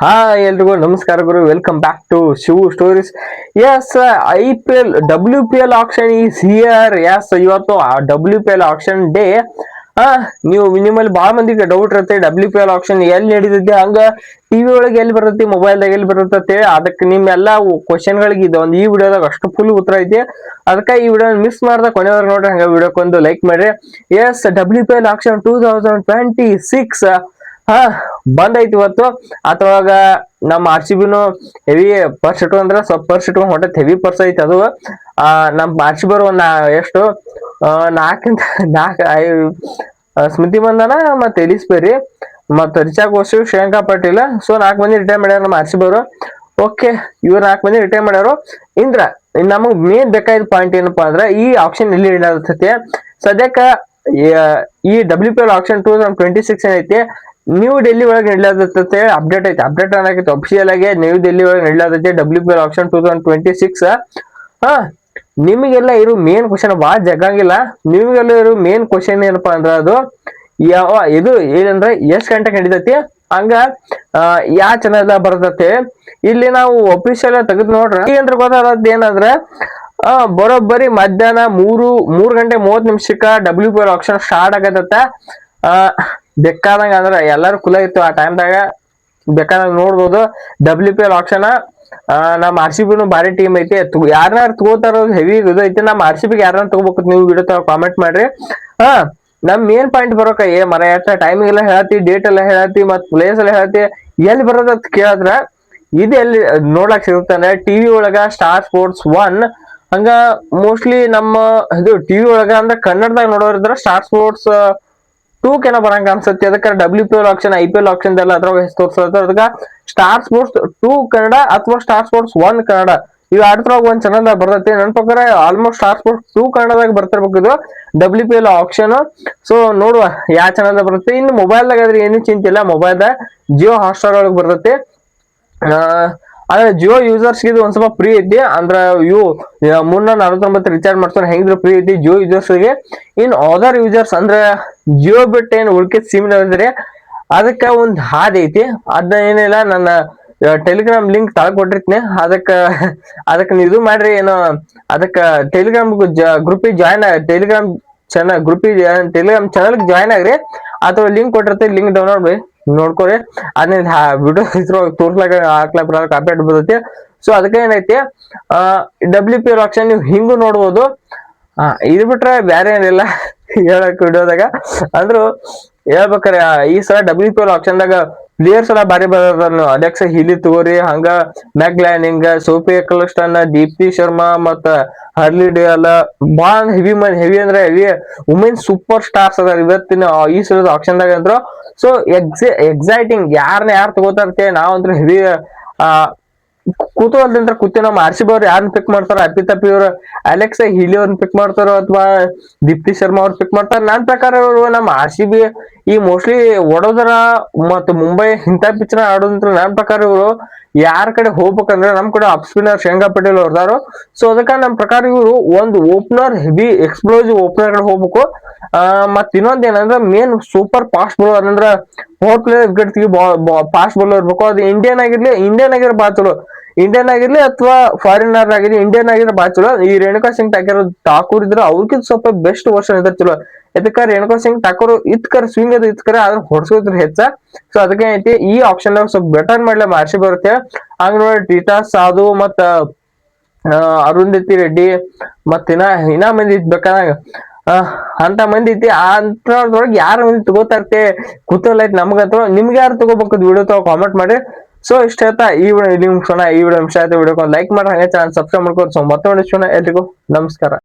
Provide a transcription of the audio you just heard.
Hi ಎಲ್ರಿಗೂ ನಮಸ್ಕಾರ ಗುರು. Welcome back to Shivu stories yes I P L W P L auction is here yes ಇವತ್ತು W P L auction day ನೀವು ನಿಮ್ಮಲ್ಲಿ ಭಾಳ ಮಂದಿಗೆ doubt ಇರುತ್ತೆ ಡಬ್ಲ್ಯೂ ಪಿ ಎಲ್ ಆಕ್ಷನ್ ಎಲ್ಲಿ ನಡೀತೈತಿ, ಹಂಗ ಟಿವಿ ಒಳಗೆ ಎಲ್ಲಿ ಬರ್ತೈತಿ ಮೊಬೈಲ್ದಾಗ ಎಲ್ಲಿ ಬರುತ್ತೆ ಅದಕ್ಕೆ ನಿಮ್ಮೆಲ್ಲ ಕ್ವಶನ್ಗಳಿಗೆ ಇದು ಒಂದು ಈ ವಿಡಿಯೋದಾಗ ಅಷ್ಟು ಫುಲ್ ಉತ್ತರ ಐತಿ. ಅದಕ್ಕೆ ಈ ವಿಡಿಯೋ ಮಿಸ್ ಮಾಡ್ದ ಕೊನೆವರೆಗೆ ನೋಡ್ರಿ, ಹಂಗ ವಿಡಿಯೋಕ್ಕೊಂದು ಲೈಕ್ ಮಾಡ್ರಿ. Yes W P L auction two thousand twenty six ಹಾ ಐತಿ ಇವತ್ತು. ಅದ್ರೊಳಗ ನಮ್ಮ ಆರ್ ಸಿ ಬಿನು ಹೆವಿ ಪರ್ಸ್ ಅಂದ್ರೆ ಸ್ವಲ್ಪ ಪರ್ಸ್ ಇಟ್ಕೊಂಡ್ ಹೊಟ್ಟೆ ಹೆವಿ ಪರ್ಸ್ ಐತಿ ಅದು. ಆ ನಮ್ ಆರ್ ಸಿ ಬಿ ಒಂದ್ ಎಷ್ಟು ನಾಲ್ಕಿಂತ, ನಾಲ್ಕು ಸ್ಮೃತಿ ಬಂದನ ಮತ್ತೆ ಎಲಿಸ್ಬೇರಿ ಮತ್ತ ರಿಚಾ ಕೋಶು ಶ್ರೇಯಾಂಕಾ ಪಾಟೀಲ್. ಸೊ ನಾಲ್ಕು ಮಂದಿ ರಿಟೈರ್ ಮಾಡ್ಯಾರ ನಮ್ಮ ಆರ್ ಸಿ ಓಕೆ ಇವ್ರು ನಾಲ್ಕು ಮಂದಿ ರಿಟೈರ್ ಮಾಡ್ಯಾರು. ಇಂದ್ರ ನಮಗ್ ಮೇನ್ ಬೇಕಾದ ಪಾಯಿಂಟ್ ಏನಪ್ಪಾ ಅಂದ್ರೆ ಈ ಆಪ್ಷನ್ ಎಲ್ಲಿ ಇಡತೈತಿ ಸದ್ಯಕ್ಕ, ಈ W P L auction two thousand twenty six ಏನೈತಿ? ನ್ಯೂ ಡೆಲ್ಲಿ ಒಳಗೆ ನಡ್ಲಾದತ್ತೆ ಅಪ್ಡೇಟ್ ಐತಿ. ಅಪ್ಡೇಟ್ ಅನ್ನಕೈತಿ ಅಫಿಷಿಯಲ್ ಆಗಿ ನ್ಯೂ ಡೆಲ್ಲಿ ಒಳಗೆ ನಡ್ಲಾದೈತಿ W P L auction two thousand twenty six ನಿಮಗೆಲ್ಲ ಇರೋ ಮೇನ್ ಕ್ವಶನ್ ಭಾಳ ಜಗ್ಗಂಗಿಲ್ಲ. ನಿಮಗೆಲ್ಲ ಇರೋ ಮೇನ್ ಕ್ವಶನ್ ಏನಪ್ಪಾ ಅಂದ್ರೆ ಅದು, ಯಾವ, ಇದು ಏನಂದ್ರೆ ಎಷ್ಟು ಗಂಟೆಗೆ ನಡೀತೈತಿ? ಹಂಗ ಯಾ ಚಾನಲ್ ಬರ್ತೈತಿ? ಇಲ್ಲಿ ನಾವು ಅಫಿಷಿಯಲ್ ತೆಗೆದು ನೋಡ್ರಿ. ಅಂದ್ರೆ ಗೊತ್ತಾಗದ್ದು ಏನಂದ್ರೆ ಬರೋಬ್ಬರಿ ಮಧ್ಯಾಹ್ನ ಮೂರು ಮೂರು ಗಂಟೆ ಮೂವತ್ತು ನಿಮಿಷಕ್ಕ W P L auction start ಆಗತ್ತ ಬೇಕಾದಂಗ ಅಂದ್ರ ಎಲ್ಲಾರು ಕುಲ ಇತ್ತು ಆ ಟೈಮ್ದಾಗ ಬೇಕಾದಂಗ ನೋಡ್ಬೋದು. ಡಬ್ಲ್ಯೂ ಪಿ ಎಲ್ ಆಪ್ಷನ್ ನಮ್ಮ ಆರ್ ಸಿ ಬಿನು ಭಾರಿ ಟೀಮ್ ಐತಿ. ಯಾರು ತಗೋತಾರ ಹೆವಿ ಇದು ಐತಿ. ನಮ್ಮ ಆರ್ ಸಿ ಬಿಗೆ ಯಾರನ್ನ ತಗೋಬೇಕು ನೀವು ವಿಡಿಯೋ ಕಾಮೆಂಟ್ ಮಾಡ್ರಿ. ಹಾ, ನಮ್ ಮೇನ್ ಪಾಯಿಂಟ್ ಬರೋಕ ಏ ಮರ ಎಷ್ಟ ಟೈಮಿಂಗ್ ಎಲ್ಲ ಹೇಳತಿ ಡೇಟ್ ಎಲ್ಲ ಹೇಳತಿ ಮತ್ ಪ್ಲೇಸ್ ಎಲ್ಲ ಹೇಳತಿ. ಎಲ್ಲಿ ಬರೋದ್ ಕೇಳಿದ್ರ, ಇದು ಎಲ್ಲಿ, ನೋಡ್ಲಾಕ್ ಸಿಗುತ್ತೆ ಟಿವಿ ಒಳಗ ಸ್ಟಾರ್ ಸ್ಪೋರ್ಟ್ಸ್ ಒನ್ ಹಂಗ ಮೋಸ್ಟ್ಲಿ ನಮ್ಮ ಇದು ಟಿವಿ ಒಳಗ ಅಂದ್ರೆ ಕನ್ನಡದಾಗ ನೋಡೋರಿದ್ರ ಸ್ಟಾರ್ ಸ್ಪೋರ್ಟ್ಸ್ ಟೂ ಕೆನ ಬರಂಗ ಅನ್ಸತ್ತೆ. ಅದಕ್ಕೆ W P L auction I P L auction ಎಲ್ಲ ಅದ್ರಾಗ ತೋರಿಸ್ತಾರೆ ಅದಕ್ಕೆ ಸ್ಟಾರ್ ಸ್ಪೋರ್ಟ್ಸ್ ಟೂ ಕನ್ನಡ ಅಥವಾ ಸ್ಟಾರ್ ಸ್ಪೋರ್ಟ್ಸ್ ಒನ್ ಕನ್ನಡ. ಇವ್ ಆಡ್ತಾರ ಒಂದ್ ಚಾನಲ್ ಬರ್ತೈತಿ. ನನ್ನ ಪ್ರಕಾರ ಆಲ್ಮೋಸ್ಟ್ ಸ್ಟಾರ್ ಸ್ಪೋರ್ಟ್ಸ್ ಟೂ ಕನ್ನಡದಾಗ ಬರ್ತಿರ್ಬೇಕು ಇದು W P L auction so ನೋಡುವ ಯಾವ ಚಾನಲ್ ಬರುತ್ತೆ. ಇನ್ನು ಮೊಬೈಲ್ದಾಗ ಆದ್ರೆ ಏನು ಚಿಂತಿಲ್ಲ ಮೊಬೈಲ್ದಾಗ ಜಿಯೋ ಹಾಟ್ಸ್ಟಾರ್ ಒಳಗೆ ಬರ್ತೈತಿ. ಆದ್ರೆ ಜಿಯೋ ಯೂಸರ್ಸ್ ಇದು ಒಂದ್ ಸ್ವಲ್ಪ ಫ್ರೀ ಐತಿ ಅಂದ್ರೆ ಇವು ಮುನ್ನ ನಲವತ್ತೊಂಬತ್ತು ರಿಚಾರ್ಜ್ ಮಾಡ್ತಾರೆ ಹೆಂಗಿದ್ರು ಫ್ರೀ ಐತಿ ಜಿಯೋ ಯೂಸರ್ಸ್ಗೆ. ಇನ್ ಅದರ್ ಯೂಸರ್ಸ್ ಅಂದ್ರೆ ಜಿಯೋ ಬಿಟ್ಟು ಏನ್ ಉಳ್ಕಿದ್ ಸಿಮ್ ಅಂದ್ರೆ ಅದಕ್ಕೆ ಒಂದು ಹಾದಿ ಐತಿ. ಅದನ್ನ ಏನಿಲ್ಲ, ನನ್ನ ಟೆಲಿಗ್ರಾಮ್ ಲಿಂಕ್ ತಳಗ್ ಕೊಟ್ಟಿರ್ತೀನಿ ಅದಕ್ಕೆ ಅದಕ್ಕೆ ಇದು ಮಾಡ್ರಿ, ಏನೋ, ಅದಕ್ಕೆ ಟೆಲಿಗ್ರಾಮ್ ಗ್ರೂಪಿಗೆ ಜಾಯ್ನ್ ಟೆಲಿಗ್ರಾಮ್ ಚಾನಲ್ ಗ್ರೂಪಿಗೆ ಟೆಲಿಗ್ರಾಮ್ ಚಾನಲ್ಗೆ ಜಾಯ್ನ್ ಆಗ್ರಿ. ಅಥವಾ ಲಿಂಕ್ ಕೊಟ್ಟಿರ್ತೀವಿ ಲಿಂಕ್ ಡೌನ್ಲೋಡ್ ಮಾಡಿ. ನೋಡ್ಕೊರಿ. ಅದನ್ನ ವಿಡಿಯೋ ಹೆಸರು ತೋರ್ಸ್ಲಾಕ ಹಾಕ್ಲಾಕ ಬರಲ್ಲ ಆಟ ಬರ್ತೈತಿ ಸೊ ಅದಕ್ಕೆ ಏನೈತಿ ಡಬ್ಲ್ಯೂ ಪಿ ಆಪ್ಷನ್ ನೀವು ಹಿಂಗೂ ನೋಡ್ಬೋದು. ಇದು ಬಿಟ್ರೆ ಬೇರೆ ಏನಿಲ್ಲ. ಹೇಳಕ್ ವಿಡಿಯೋದಾಗ. ಅಂದ್ರು, ಹೇಳ್ಬೇಕಾರೆ ಈ ಸಲ ಡಬ್ಲ್ಯೂ ಪಿ ಆಪ್ಷನ್ದಾಗ ಪ್ಲೇಯರ್ಸ್ ಎಲ್ಲ ಬಾರಿ ಬರೋದನ್ನು ಅಲೆಕ್ಸ ಹಿಲಿ ತಗೋರಿ, ಹಂಗ Meg Lanning Sophie Ecclestone Deepti Sharma ಮತ್ತ ಹರ್ಲಿ ಡಿಯಲ್ ಬಾಳ ಹೆವಿ ಮನ್ ಹೆವಿ ಅಂದ್ರೆ ಹೆವಿ ವುಮೆನ್ ಸೂಪರ್ ಸ್ಟಾರ್ಸ್ ಅದಾರ ಇವತ್ತಿನ ಈ ಸಲದ ಆಪ್ಷನ್ದಾಗ ಅಂದ್ರು. ಸೊ ಎಕ್ಸೆ ಎಕ್ಸೈಟಿಂಗ್ ಯಾರನ್ನ ಯಾರು ತಗೋತಾರಂತೆ ನಾವಂದ್ರೆ ಹೆವಿ ಆ ಕುತೂಹಲದಿಂದ ಕೂತಿ ನಮ್ಮ ಆರ್ ಸಿ ಬಿ ಅವ್ರು ಯಾರನ್ನ ಪಿಕ್ ಮಾಡ್ತಾರ ಅಪ್ಪಿ ತಪ್ಪಿ ಅವ್ರು ಅಲೆಕ್ಸಾ ಹಿಲಿ ಅವ್ರನ್ನ ಪಿಕ್ ಮಾಡ್ತಾರೋ ಅಥವಾ ದೀಪ್ತಿ ಶರ್ಮಾ ಅವ್ರ ಪಿಕ್ ಮಾಡ್ತಾರ ನನ್ನ ಪ್ರಕಾರ ಅವರು ನಮ್ಮ ಆರ್ ಸಿ ಬಿ ಈ ಮೋಸ್ಟ್ಲಿ ವಡೋದರ ಮತ್ತು ಮುಂಬೈ ಇಂಥ ಪಿಚ್ನ ಆಡೋದಂತ್ರ ನನ್ನ ಪ್ರಕಾರ ಇವರು ಯಾರ ಕಡೆ ಹೋಗ್ಬೇಕಂದ್ರೆ ನಮ್ಮ ಕಡೆ ಅಪ್ ಸ್ಪಿನ್ನರ್ ಶೇಂಗಾ ಪಟೇಲ್ ಅವ್ರದಾರು. ಸೊ ಅದಕ್ಕೆ ನಮ್ಮ ಪ್ರಕಾರ ಇವರು ಒಂದು ಓಪನರ್ ಹೆವಿ ಎಕ್ಸ್ಪ್ಲೋಸಿವ್ ಓಪನರ್ ಕಡೆ ಹೋಗ್ಬೇಕು. ಮತ್ತು ಮತ್ ಇನ್ನೊಂದ್ ಏನಂದ್ರೆ ಮೇನ್ ಸೂಪರ್ ಫಾಸ್ಟ್ ಬೌಲರ್ ಅಂದ್ರೆ ಫೋರ್ ಪ್ಲೇಯರ್ ವಿಕೆಟ್ ತೆಗಿ ಫಾಸ್ಟ್ ಬೌಲರ್ ಇರ್ಬೇಕು. ಅದು ಇಂಡಿಯನ್ ಆಗಿರ್ಲಿ ಇಂಡಿಯನ್ ಆಗಿರೋ ಬಾ ಇಂಡಿಯನ್ ಆಗಿರ್ಲಿ ಅಥವಾ ಫಾರಿನರ್ ಆಗಿರ್ಲಿ ಇಂಡಿಯನ್ ಆಗಿರೋ ಬಾ ಚಲೋ. ಈ ರೇಣುಕಾ ಸಿಂಗ್ ಠಾಕೂರ್ ಠಾಕೂರ್ ಇದ್ರೆ ಅವ್ರಿಗಿಂತ ಸ್ವಲ್ಪ ಬೆಸ್ಟ್ ವರ್ಷನ್ ಇದ್ರೆ ಚಲೋ. ಇದಕ್ಕ ರೇಣುಕಾ ಸಿಂಗ್ ಠಾಕೂರ್ ಇತ್ಕರ್ ಸ್ವಿಂಗ್ ಅದು ಇತ್ಕರ ಆದ್ರೆ ಹೊಡ್ಸೋದ್ರ ಹೆಚ್ಚ. ಸೊ ಅದಕ್ಕೆ ಐತಿ ಈ ಆಪ್ಷನ್ ಸ್ವಲ್ಪ ಬೆಟರ್ ಮಾಡ್ಲಿ ಮಾರ್ಷಿ ಬರುತ್ತೆ. ಹಂಗ ನೋಡಿ ಟೀಟಾ ಸಾಧು ಮತ್ತ ಅರುಂಧತಿ ರೆಡ್ಡಿ ಮತ್ತ ಇನ್ನ ಇನ್ನ ಮಂದಿ ಇದ್ ಬೇಕಾದಾಗ ಆ, ಅಂತ ಮಂದಿ ಐತಿ. ಅಂತದ್ರೊಳಗೆ ಯಾರ ಮಂದಿ ತಗೋತಾ ಇರ್ತೆ? ಕುತೂಹಲ ಐತಿ ನಮ್ಗಂತ ನಿಮ್ಗೆ ಯಾರು ತಗೋಬೇಕು ವಿಡಿಯೋ ತಗೋ ಕಾಮೆಂಟ್ ಮಾಡಿ. ಸೊ ಇಷ್ಟ ಆಯ್ತಾ ಈ ವಿಡಿಯೋ ನಿಮ್ಗೆ ಸೋಣ ಈ ವಿಡಿಯೋ ಇಷ್ಟ ಆಯ್ತು ವಿಡಿಯೋ ಲೈಕ್ ಮಾಡಿ ಹಾಗೆ ಚಾನಲ್ ಸಬ್ಸ್ಕ್ರೈಬ್ ಮಾಡ್ಕೊಂಡು ಸೊ ಮತ್ತೆ ವಿಡಿಯೋ ಎಲ್ರಿಗೂ ನಮಸ್ಕಾರ